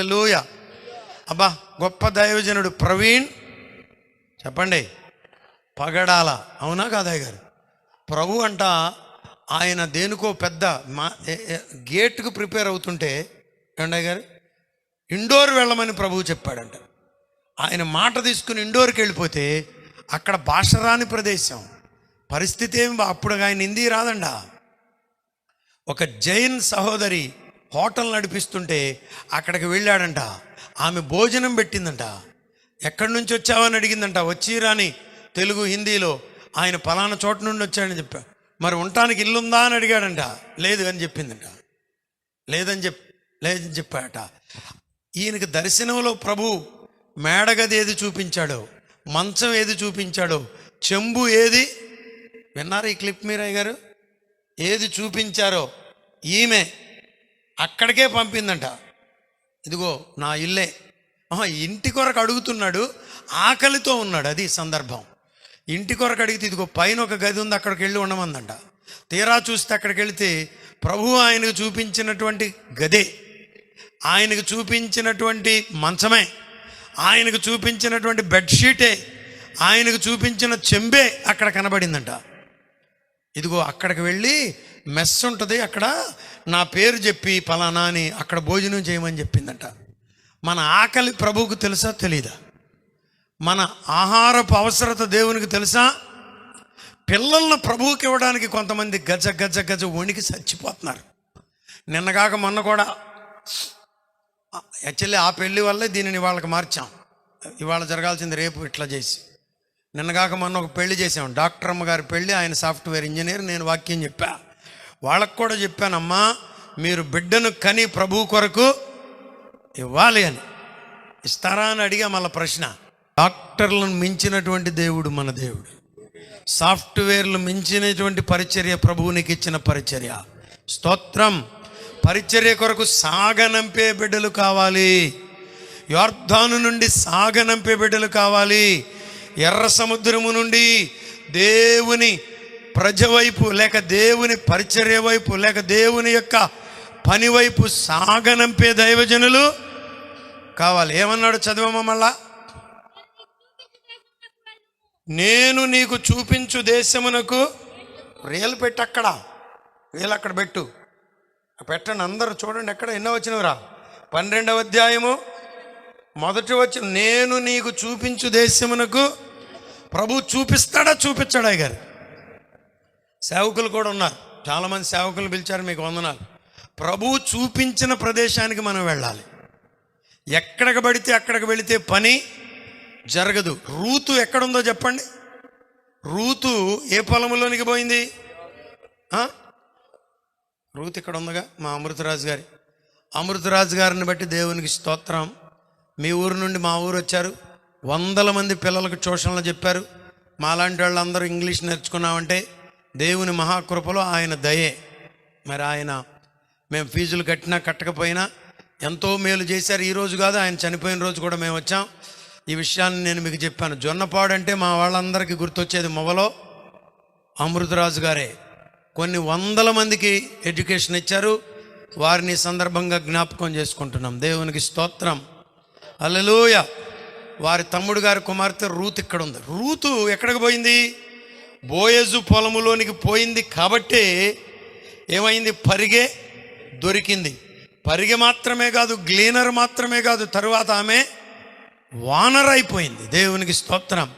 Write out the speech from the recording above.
లూయ అబ్బా గొప్ప దైవజనుడు ప్రవీణ్. చెప్పండి పగడాల. అవునా కాదయ్య గారు? ప్రభు అంట ఆయన దేనికో పెద్ద మా గేట్కు ప్రిపేర్ అవుతుంటే ఏమండయ్య గారు? ఇండోర్ వెళ్ళమని ప్రభువు చెప్పాడంట. ఆయన మాట తీసుకుని ఇండోర్కి వెళ్ళిపోతే అక్కడ భాష రాని ప్రదేశం. పరిస్థితి ఏం బా- అప్పుడు ఆయన హిందీ రాదండా. ఒక జైన్ సహోదరి హోటల్ నడిపిస్తుంటే అక్కడికి వెళ్ళాడంట. ఆమె భోజనం పెట్టిందంట. ఎక్కడి నుంచి వచ్చావని అడిగిందంట. వచ్చి రాని తెలుగు హిందీలో ఆయన పలానా చోట నుండి వచ్చాడని చెప్పా. మరి ఉండటానికి ఇల్లుందా అని అడిగాడంట. లేదు అని చెప్పిందంట. లేదని చెప్ లేదని చెప్పాట ఈయనకి దర్శనంలో ప్రభు మేడగది ఏది చూపించాడో మంచం ఏది చూపించాడో చెంబు ఏది? విన్నారు ఈ క్లిప్ మీరయ్య గారు? ఏది చూపించారో? ఈమె అక్కడికే పంపిందంట. ఇదిగో నా ఇల్లే. ఆహా, ఇంటి కొరకు అడుగుతున్నాడు ఆకలితో ఉన్నాడు అది సందర్భం. ఇంటి కొరకు అడిగితే ఇదిగో పైన ఒక గది ఉంది అక్కడికి వెళ్ళి ఉండమందంట. తీరా చూస్తే అక్కడికి వెళితే ప్రభు ఆయనకు చూపించినటువంటి గదే. ఆయనకు చూపించినటువంటి మంచమే. ఆయనకు చూపించినటువంటి బెడ్షీటే. ఆయనకు చూపించిన చెంబే అక్కడ కనబడిందంట. ఇదిగో అక్కడికి వెళ్ళి మెస్ ఉంటుంది అక్కడ నా పేరు చెప్పి పలానా అని అక్కడ భోజనం చేయమని చెప్పిందంట. మన ఆకలి ప్రభువుకు తెలుసా? తెలీదా? మన ఆహారపు అవసరత దేవునికి తెలుసా? పిల్లలను ప్రభువుకి ఇవ్వడానికి కొంతమంది గజ గజ గజ వణికి చచ్చిపోతున్నారు. నిన్నగాక మొన్న కూడా యాక్చువల్లీ ఆ పెళ్ళి వల్లే దీనిని వాళ్ళకి మార్చాం. ఇవాళ జరగాల్సింది రేపు ఇట్లా చేసి. నిన్నగాక మొన్న ఒక పెళ్ళి చేసాం డాక్టర్ అమ్మగారి పెళ్ళి ఆయన సాఫ్ట్వేర్ ఇంజనీర్ నేను వాక్యం చెప్పా. వాళ్ళకు కూడా చెప్పానమ్మా మీరు బిడ్డను కని ప్రభు కొరకు ఇవ్వాలి అని. ఇస్తారా అని అడిగా మళ్ళీ ప్రశ్న. డాక్టర్లను మించినటువంటి దేవుడు మన దేవుడు. సాఫ్ట్వేర్లు మించినటువంటి పరిచర్య ప్రభువునికి ఇచ్చిన పరిచర్య. స్తోత్రం. పరిచర్య కొరకు సాగనంపే బిడ్డలు కావాలి. యోర్ధాను నుండి సాగనంపే బిడ్డలు కావాలి. ఎర్ర సముద్రము నుండి దేవుని ప్రజ వైపు లేక దేవుని పరిచర్య వైపు లేక దేవుని యొక్క పని వైపు సాగనంపే దైవజనులు కావాలి. ఏమన్నాడు చదవమ్మ మళ్ళా? నేను నీకు చూపించు దేశమునకు రేలు పెట్టు అక్కడ రేలు అక్కడ పెట్టు. పెట్టండి అందరూ చూడండి ఎక్కడ ఎన్నో వచ్చినవిరా? పన్నెండవ అధ్యాయము మొదటి వచ్చి నేను నీకు చూపించు దేశమునకు ప్రభు చూపిస్తాడా? చూపించాడా గారు సేవకులు కూడా ఉన్నారు. చాలామంది సేవకులు పిలిచారు మీకు వందనాలు. ప్రభు చూపించిన ప్రదేశానికి మనం వెళ్ళాలి. ఎక్కడికి పడితే అక్కడికి వెళితే పని జరగదు. రూతు ఎక్కడుందో చెప్పండి. రూతు ఏ పొలంలోనికి పోయింది? రూతు ఇక్కడ ఉందిగా మా అమృతరాజు గారి. అమృతరాజు గారిని బట్టి దేవునికి స్తోత్రం. మీ ఊరు నుండి మా ఊరు వచ్చారు. వందల మంది పిల్లలకు ట్యూషన్లు చెప్పారు. మాలాంటి వాళ్ళందరూ ఇంగ్లీష్ నేర్చుకున్నామంటే దేవుని మహాకృపలో ఆయన దయే. మరి ఆయన మేము ఫీజులు కట్టినా కట్టకపోయినా ఎంతో మేలు చేశారు. ఈరోజు కాదు ఆయన చనిపోయిన రోజు కూడా మేము వచ్చాం. ఈ విషయాన్ని నేను మీకు చెప్పాను. జొన్నపాడు అంటే మా వాళ్ళందరికీ గుర్తొచ్చేది మొవలో. అమృతరాజు గారే కొన్ని వందల మందికి ఎడ్యుకేషన్ ఇచ్చారు. వారిని సందర్భంగా జ్ఞాపకం చేసుకుంటున్నాం. దేవునికి స్తోత్రం. అల్లలోయ వారి తమ్ముడు గారి కుమార్తె రూత్ ఇక్కడ ఉంది రూతు ఎక్కడికి పోయింది? బోయజు పొలములోనికి పోయింది కాబట్టే ఏమైంది? పరిగే దొరికింది. పరిగె మాత్రమే కాదు గ్లీనర్ మాత్రమే కాదు తరువాత ఆమె వానర్ అయిపోయింది దేవునికి స్తోత్రం.